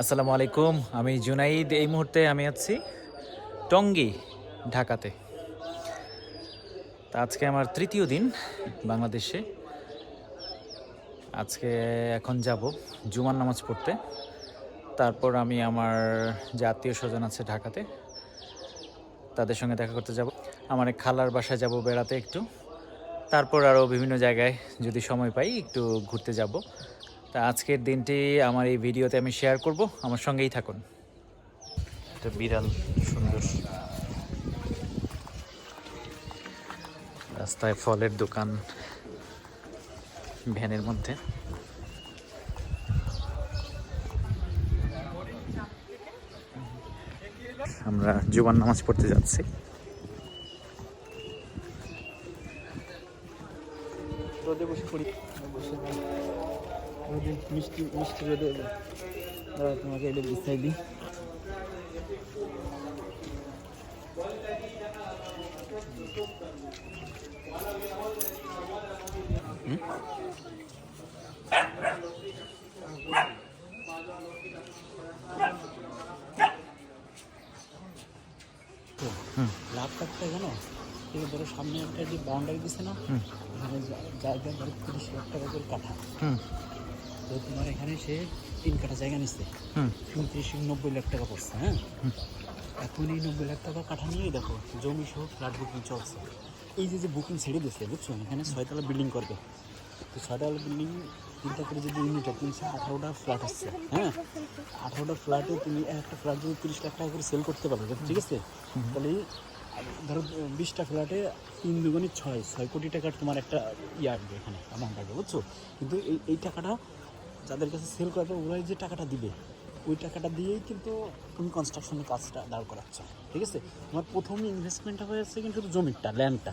আসসালামু আলাইকুম, আমি জুনাইদ। এই মুহূর্তে আমি আছি টঙ্গী, ঢাকাতে। তা আজকে আমার তৃতীয় দিন বাংলাদেশে। আজকে এখন যাব জুমার নামাজ পড়তে। তারপর আমি আমার যে আত্মীয় স্বজন আছে ঢাকাতে, তাদের সঙ্গে দেখা করতে যাব। আমার এক খালার বাসায় যাব বেড়াতে একটু। তারপর আরও বিভিন্ন জায়গায় যদি সময় পাই একটু ঘুরতে যাব। তা আজকের দিনটি আমার এই ভিডিওতে আমি শেয়ার করব। আমার সঙ্গেই থাকুন। একটা বিড়াল সুন্দর। রাস্তায় ফলের দোকান ভ্যানের মধ্যে। আমরা জুবান নামাজ পড়তে যাচ্ছি। বসে মিষ্টি মিষ্টি রোদে দাঁড়া তোমাকে এটা বিছাই দিই। লাভ কাটতে জানো? এই ধরো সামনে একটা যে বাউন্ডারি দিছে না এখানে জা- জায়গা ধরো তিরিশ লাখ টাকা করে কাঠা হুম। তো তোমার এখানে সে তিন কাঠা জায়গা নিচ্ছে উনত্রিশ নব্বই লাখ টাকা পড়ছে হ্যাঁ? এখন এই নব্বই লাখ টাকা কাঠা নিয়েই দেখো জমি সহ ফ্ল্যাট বুকিং চলছে। এই যে যে বুকিং ছেড়ে দিচ্ছে বুঝছ? এখানে ছয়তলা বিল্ডিং করবে। তো ছয়তলা বিল্ডিং তিনটা করে যদি ইউনিট তিনশো আঠারোটা ফ্ল্যাট আসছে হ্যাঁ? আঠারোটা ফ্ল্যাটে তুমি একটা ফ্ল্যাট যদি তিরিশ লাখ টাকা করে সেল করতে পারো ঠিক আছে? তাহলে ধরো বিশটা ফ্ল্যাটে তিন দুগুণে ছয় ছয় কোটি টাকার তোমার একটা ইয়ে আসবে এখানে অ্যামাউন্ট আসবে বুঝছ? কিন্তু এই এই টাকাটা যাদের কাছে সেল করবে ওরাই যে টাকাটা দিবে ওই টাকাটা দিয়েই কিন্তু তুমি কনস্ট্রাকশনের কাজটা দাঁড় করাচ্ছ ঠিক আছে? তোমার প্রথম ইনভেস্টমেন্টটা হয়ে যাচ্ছে কিন্তু জমিটা ল্যান্ডটা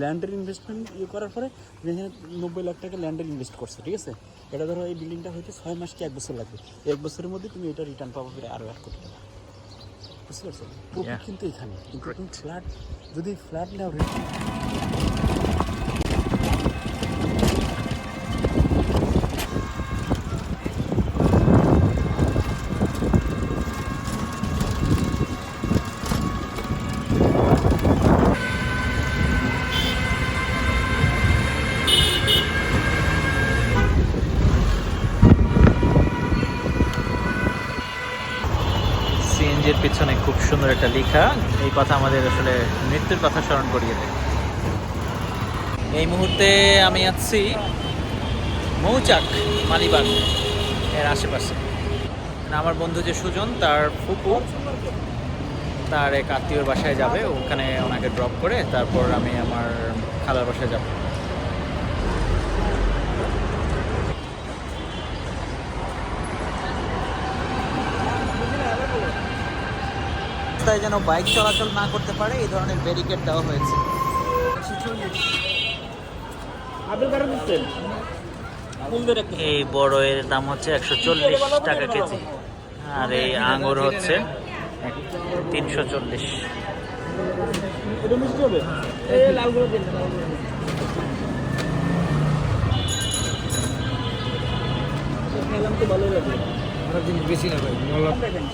ল্যান্ডের ইনভেস্টমেন্ট ইয়ে করার পরে তুমি এখানে নব্বই লাখ টাকা ল্যান্ডের ইনভেস্ট করছ ঠিক আছে? এটা ধরো এই বিল্ডিংটা হইতে ছয় মাস কি এক বছর লাগবে। এক বছরের মধ্যে তুমি এটা রিটার্ন পাবো ফিরে আরও এক কোটি টাকা। বুঝতে পারছ? কিন্তু এখানে। কিন্তু তুমি ফ্ল্যাট যদি ফ্ল্যাট নাও সিএনজির পিছনে খুব সুন্দর একটা লেখা। এই কথা আমাদের আসলে মৃত্যুর কথা স্মরণ করিয়ে দেয়। এই মুহূর্তে আমি আছি মৌচাক মালিবাগ এর আশেপাশে। মানে আমার বন্ধু যে সুজন, তার ফুপু, তার এক আত্মীয়র বাসায় যাবে। ওখানে ওনাকে ড্রপ করে তারপর আমি আমার খালার বাসায় যাব। রাস্তায় যেন বাইক চলাচল না করতে পারে এই ধরনের ব্যারিকেড দেওয়া হয়েছে। এই বড় এর দাম হচ্ছে একশো চল্লিশ টাকা কেজি। আর এই আঙুর হচ্ছে তিনশো চল্লিশ। হবে? এই লালগুলো দিন খেলাম তো ভালো লাগে। বেশি না ভাই দেখেন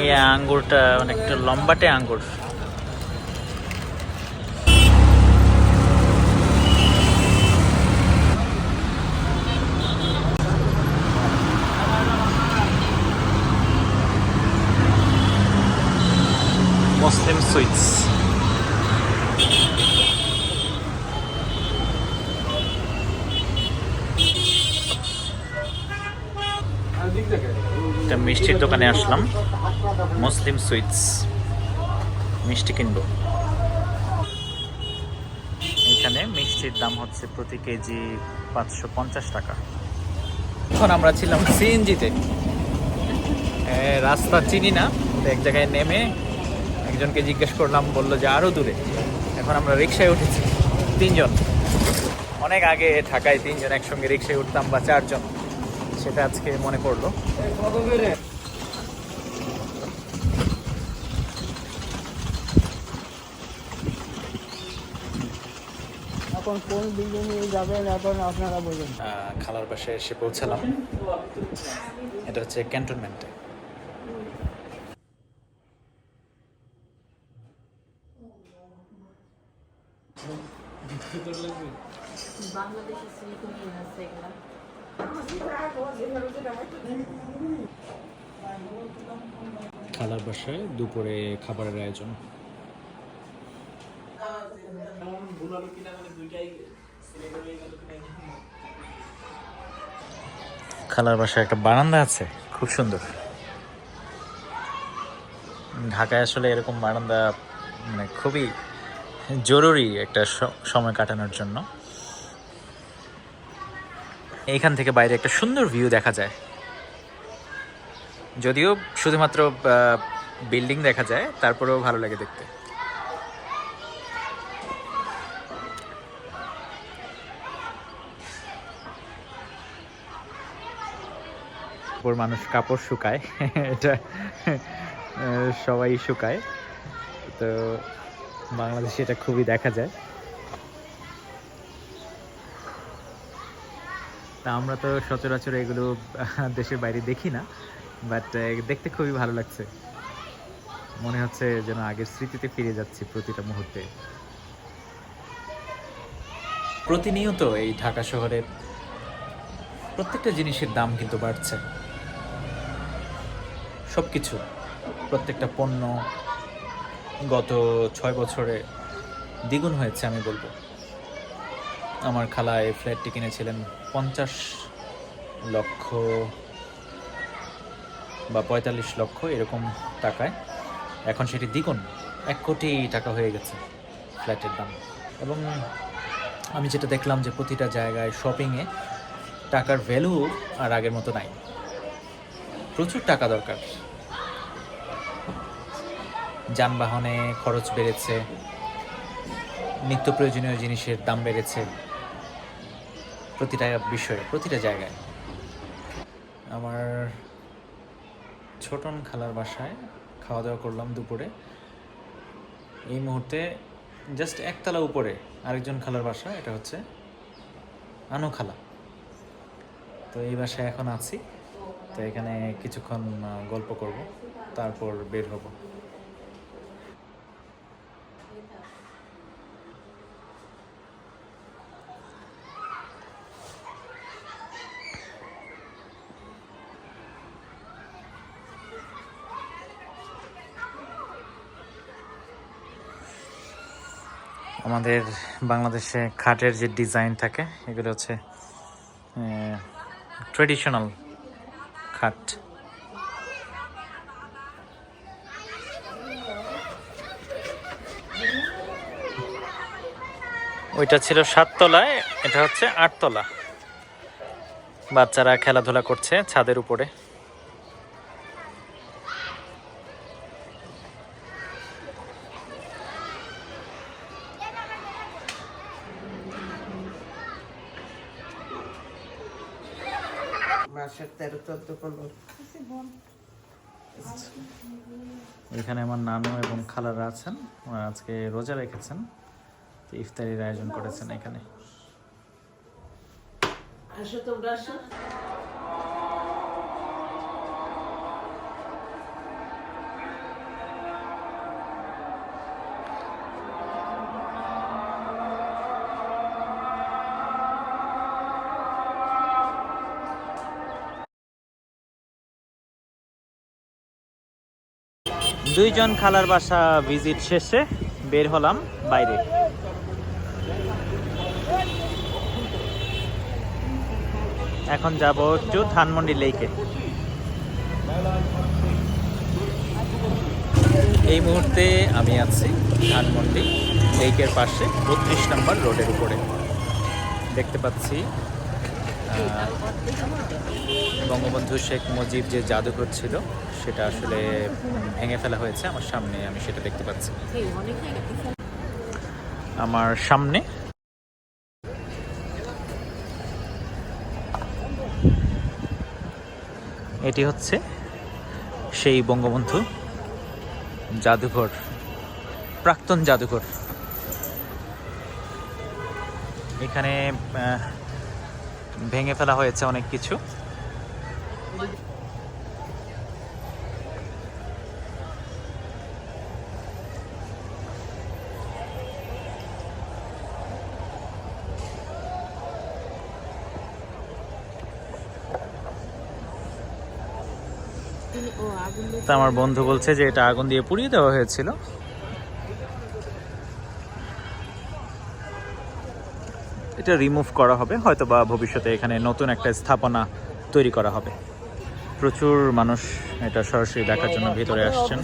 এই আঙ্গুরটা অনেকটা লম্বাটে আঙ্গুর। মুসলিম সুইটস একটা মিষ্টির দোকানে আসলাম। মুসলিম সুইটস মিষ্টি কিনবো। এখানে মিষ্টির দাম হচ্ছে প্রতি কেজি পাঁচশো পঞ্চাশ টাকা। এখন আমরা ছিলাম সিএনজিতে। রাস্তা চিনি না এক জায়গায় নেমে একজনকে জিজ্ঞেস করলাম, বলল যে আরও দূরে। এখন আমরা রিক্সায় উঠেছি, তিনজন। অনেক আগে ঢাকায় তিনজন একসঙ্গে রিক্সায় উঠতাম বা চারজন। সেটা আজকে মনে পড়ল। এখন কোন বিল্ডিংয়ে যাবেন এখন আপনারা বলুন। খালার বাসায় এসে পৌঁছালাম। এটা হচ্ছে ক্যান্টনমেন্টে খালার বাসায় দুপুরে খাবারের আয়োজন। খালার বাসায় একটা বারান্দা আছে, খুব সুন্দর। ঢাকায় আসলে এরকম বারান্দা মানে খুবই জরুরি একটা সময় কাটানোর জন্য। এইখান থেকে বাইরে একটা সুন্দর ভিউ দেখা যায়। যদিও শুধুমাত্র বিল্ডিং দেখা যায়, তারপরেও ভালো লাগে দেখতে। ওপর মানুষ কাপড় শুকায়। এটা সবাই শুকায়। তো বাংলাদেশে এটা খুবই দেখা যায়। তা আমরা তো সচরাচর এগুলো দেশের বাইরে দেখি না বাট দেখতে খুবই ভালো লাগছে। মনে হচ্ছে যেন আগের স্মৃতিতে ফিরে যাচ্ছি প্রতিটা মুহূর্তে। প্রতিনিয়ত এই ঢাকা শহরে প্রত্যেকটা জিনিসের দাম কিন্তু বাড়ছে। সব কিছু প্রত্যেকটা পণ্য গত ছয় বছরে দ্বিগুণ হয়েছে আমি বলব। আমার খালা এই ফ্ল্যাটটি কিনেছিলেন পঞ্চাশ লক্ষ বা পঁয়তাল্লিশ লক্ষ এরকম টাকায়। এখন সেটি দ্বিগুণ, এক কোটি টাকা হয়ে গেছে ফ্ল্যাটের দাম। এবং আমি যেটা দেখলাম যে প্রতিটা জায়গায় শপিংয়ে টাকার ভ্যালু আর আগের মতো নাই। প্রচুর টাকা দরকার। যানবাহনে খরচ বেড়েছে নিত্য প্রয়োজনীয় জিনিসের দাম বেড়েছে প্রতিটা বিষয়ে, প্রতিটা জায়গায়। আমার ছোটন খালার বাসায় খাওয়া দাওয়া করলাম দুপুরে। এই মুহূর্তে জাস্ট একতলা উপরে আরেকজন খালার বাসা, এটা হচ্ছে আনো খালা। তো এই বাসায় এখন আছি। তো এখানে কিছুক্ষণ গল্প করব, তারপর বের হব। আমাদের বাংলাদেশে খাটের যে ডিজাইন থাকে, এগুলো হচ্ছে ট্রেডিশনাল খাট। ওইটা ছিল সাততলায় এটা হচ্ছে আটতলা। বাচ্চারা খেলাধুলা করছে ছাদের উপরে। মাসের তেরো চোদ্দ পনেরো এখানে আমার নানু এবং খালারা আছেন। ওরা আজকে রোজা রেখেছেন। তো ইফতারির আয়োজন করেছেন এখানে। আসো তোমরা আসো। দুইজন খালার বাসা ভিজিট শেষে বের হলাম বাইরে। এখন যাব একটু ধানমন্ডি লেকে। এই মুহূর্তে আমি আছি ধানমন্ডি লেকের পাশে, বত্রিশ নম্বর রোডের উপরে। দেখতে পাচ্ছি বঙ্গবন্ধু শেখ মুজিব যে জাদুঘর ছিল, সেটা আসলে ভেঙে ফেলা হয়েছে। আমার সামনে আমি সেটা দেখতে পাচ্ছি। আমার সামনে এটি হচ্ছে সেই বঙ্গবন্ধু জাদুঘর, প্রাক্তন জাদুঘর। এখানে ভেঙে ফেলা হয়েছে অনেক কিছু। আমার বন্ধু বলছে যে এটা আগুন দিয়ে পুড়িয়ে দেওয়া হয়েছিল। এটা রিমুভ করা হবে হয়তো বা ভবিষ্যতে এখানে নতুন একটা স্থাপনা তৈরি করা হবে। প্রচুর মানুষ এটা সরাসরি দেখার জন্য ভিতরে আসছেন।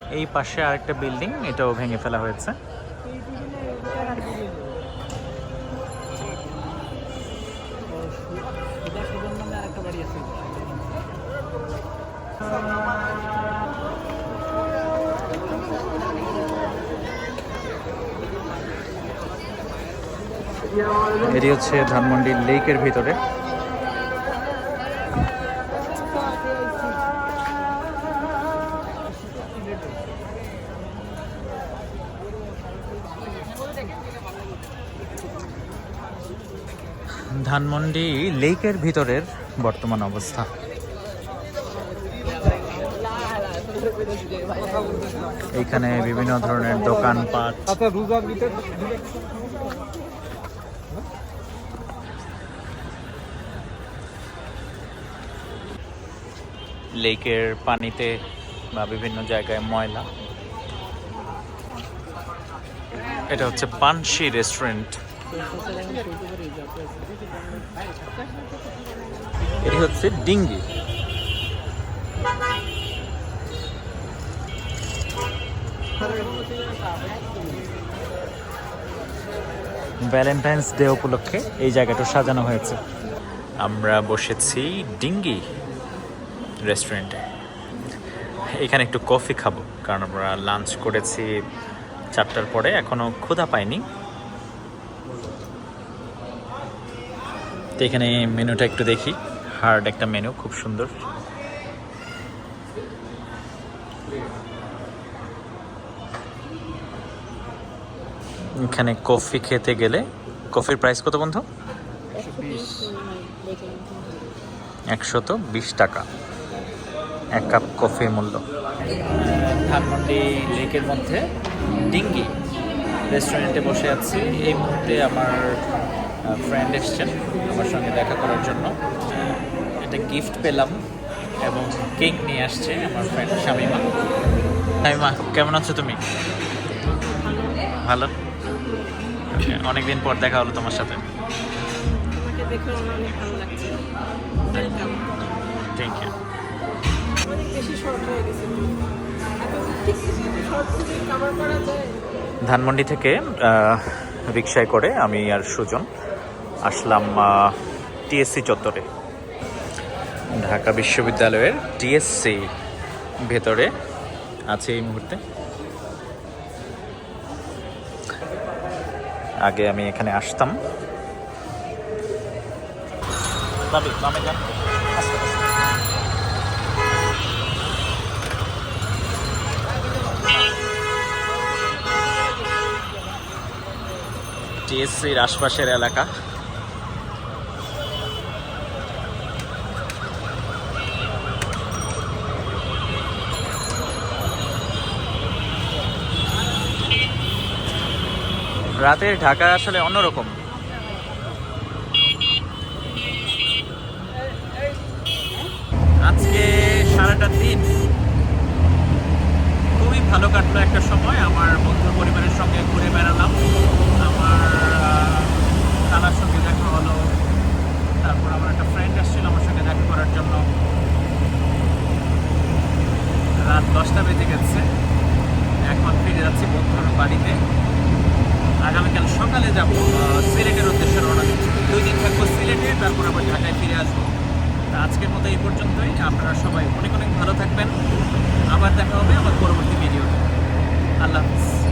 এই পাশে আরেকটা বিল্ডিং এটাও ভেঙে ফেলা হয়েছে। এটি হচ্ছে ধানমন্ডি লেকের ভিতরে। ধানমন্ডি লেকের ভিতরের বর্তমান অবস্থা। এখানে বিভিন্ন ধরনের দোকানপাট। লেকের পানিতে বা বিভিন্ন জায়গায় ময়লা। এটা হচ্ছে পানসি রেস্টুরেন্ট। এটি হচ্ছে ডিঙ্গি। ভ্যালেন্টাইন্স ডে উপলক্ষে এই জায়গাটা সাজানো হয়েছে। আমরা বসেছি ডিঙ্গি। রেস্টুরেন্টে। এখানে একটু কফি খাব কারণ আমরা লাঞ্চ করেছি চারটার পরে এখনও ক্ষুধা পাইনি। তো এখানে মেনুটা একটু দেখি। হার্ড একটা মেনু খুব সুন্দর। এখানে কফি খেতে গেলে কফির প্রাইস কত বন্ধু? একশত বিশ টাকা। এক কাপ কফির মূল্য। ধানমন্ডি লেকের মধ্যে ডিঙ্গি রেস্টুরেন্টে বসে আছি। এই মুহূর্তে আমার ফ্রেন্ড এসছেন আমার সঙ্গে দেখা করার জন্য। একটা গিফট পেলাম এবং কেক নিয়ে আসছে আমার ফ্রেন্ড শামিমা। শামিমা কেমন আছো তুমি? ভালো? অনেকদিন পর দেখা হলো তোমার সাথে। আমাকে দেখে আমার অনেক ভালো লাগছে। ওয়েলকাম থ্যাংক ইউ ধানমন্ডি থেকে রিক্সায় করে আমি আর সুজন আসলাম টিএসসি চত্বরে। ঢাকা বিশ্ববিদ্যালয়ের টিএসসি ভেতরে আছে এই মুহূর্তে। আগে আমি এখানে আসতাম। টিএসসির আশপাশের এলাকা। রাতের ঢাকা আসলে অন্যরকম। আজকে সারাটা দিন খুবই ভালো কাটলো একটা সময়। আমার বন্ধু পরিবারের সঙ্গে ঘুরে বেড়ালাম। খালার সঙ্গে দেখা হলো। তারপর আমার একটা ফ্রেন্ড আসছিল আমার সঙ্গে দেখা করার জন্য। রাত দশটা বেজে গেছে। এখন ফিরে যাচ্ছি বন্ধুর বাড়িতে। আগামীকাল সকালে যাব সিলেটের উদ্দেশ্যে রওনা দিচ্ছি। দুই দিন থাকব সিলেটে, তারপর আবার ঢাকায় ফিরে আসব। তা আজকের মতো এই পর্যন্তই। আপনারা সবাই অনেক অনেক ভালো থাকবেন। আবার দেখা হবে আমার পরবর্তী ভিডিওতে আল্লাহ হাফিজ।